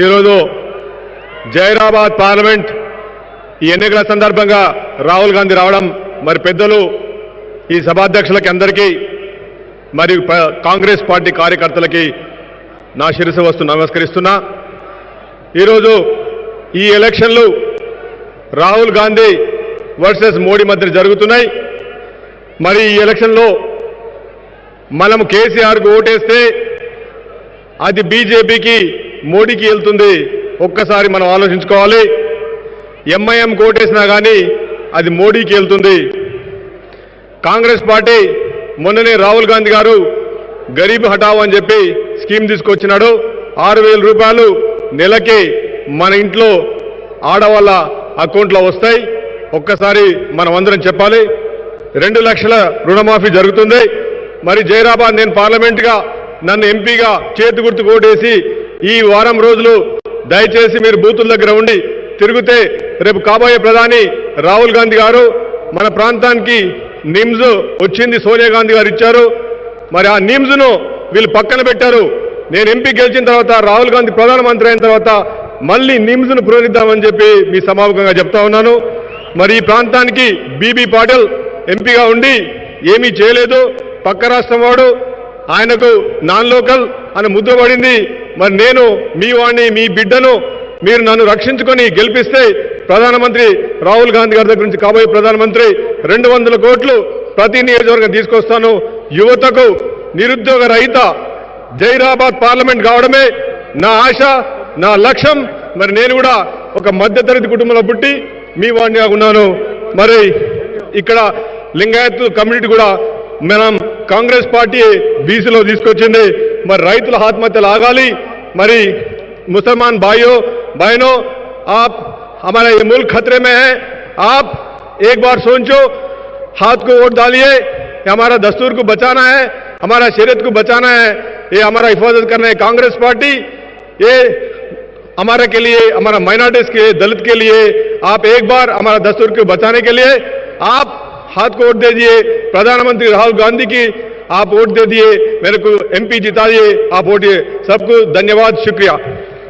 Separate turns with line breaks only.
ఈరోజు జైరాబాద్ పార్లమెంట్ ఈ ఎన్నికల సందర్భంగా రాహుల్ గాంధీ రావడం మరి పెద్దలు ఈ సభాధ్యక్షులకి అందరికీ మరియు కాంగ్రెస్ పార్టీ కార్యకర్తలకి నా శిరసు వస్తు నమస్కరిస్తున్నా. ఈరోజు ఈ ఎలక్షన్లు రాహుల్ గాంధీ వర్సెస్ మోడీ మధ్య జరుగుతున్నాయి. మరి ఈ ఎలక్షన్లో మనం కేసీఆర్కు ఓటేస్తే అది బీజేపీకి మోడీకి వెళ్తుంది. ఒక్కసారి మనం ఆలోచించుకోవాలి. ఎంఐఎం కోటేసినా కానీ అది మోడీకి వెళ్తుంది. కాంగ్రెస్ పార్టీ మొన్ననే రాహుల్ గాంధీ గారు గరీబ్ హఠావ్ అని చెప్పి స్కీమ్ తీసుకొచ్చినాడు. ఆరు వేల రూపాయలు నెలకి మన ఇంట్లో ఆడవాళ్ళ అకౌంట్లో వస్తాయి. ఒక్కసారి మనం అందరం చెప్పాలి. రెండు లక్షల రుణమాఫీ జరుగుతుంది. మరి జైరాబాద్ నేను పార్లమెంట్గా నన్ను ఎంపీగా చేతి గుర్తు కోటేసి ఈ వారం రోజులు దయచేసి మీరు బూతుల దగ్గర ఉండి తిరిగితే రేపు కాబోయే ప్రధాని రాహుల్ గాంధీ గారు మన ప్రాంతానికి నిమ్స్ వచ్చింది సోనియా గాంధీ గారు ఇచ్చారు. మరి ఆ నిమ్స్ను వీళ్ళు పక్కన పెట్టారు. నేను ఎంపీ గెలిచిన తర్వాత రాహుల్ గాంధీ ప్రధానమంత్రి అయిన తర్వాత మళ్ళీ నిమ్స్ను చెప్పి మీ సమాముఖంగా చెప్తా ఉన్నాను. మరి ఈ ప్రాంతానికి బీబీ పాటిల్ ఎంపీగా ఉండి ఏమీ చేయలేదు. పక్క రాష్ట్రం వాడు ఆయనకు నాన్ లోకల్ అని ముద్ర పడింది. మరి నేను మీ వాడిని మీ బిడ్డను మీరు నన్ను రక్షించుకొని గెలిపిస్తే ప్రధానమంత్రి రాహుల్ గాంధీ గారి దగ్గర నుంచి కాబోయే ప్రధానమంత్రి రెండు వందల కోట్లు ప్రతి నియోజకవర్గం తీసుకొస్తాను. యువతకు నిరుద్యోగ రహిత జైరాబాద్ పార్లమెంట్ కావడమే నా ఆశ నా లక్ష్యం. మరి నేను కూడా ఒక మధ్యతరగతి కుటుంబంలో పుట్టి మీ వాడినిగా ఉన్నాను. మరి ఇక్కడ లింగాయత్ కమ్యూనిటీ కూడా మనం కాంగ్రెస్ పార్టీ బీసీలో తీసుకొచ్చింది. మరి రైతుల ఆత్మహత్యలు ఆగాలి మరి मुसलमान भाइयों बहनों आप हमारा ये मुल्क खतरे में है आप एक बार सोचो हाथ को वोट डालिए ये हमारा दस्तूर को बचाना है हमारा शरीयत को बचाना है ये हमारा हिफाजत करना है कांग्रेस पार्टी ये हमारे के लिए हमारा माइनॉरिटीज के दलित के लिए आप एक बार हमारा दस्तूर को बचाने के लिए आप हाथ को वोट दे दिए प्रधानमंत्री राहुल गांधी की आप वोट दे दिए, मेरे को एमपी जिता दिए आप वोट दिए। सबको धन्यवाद, शुक्रिया।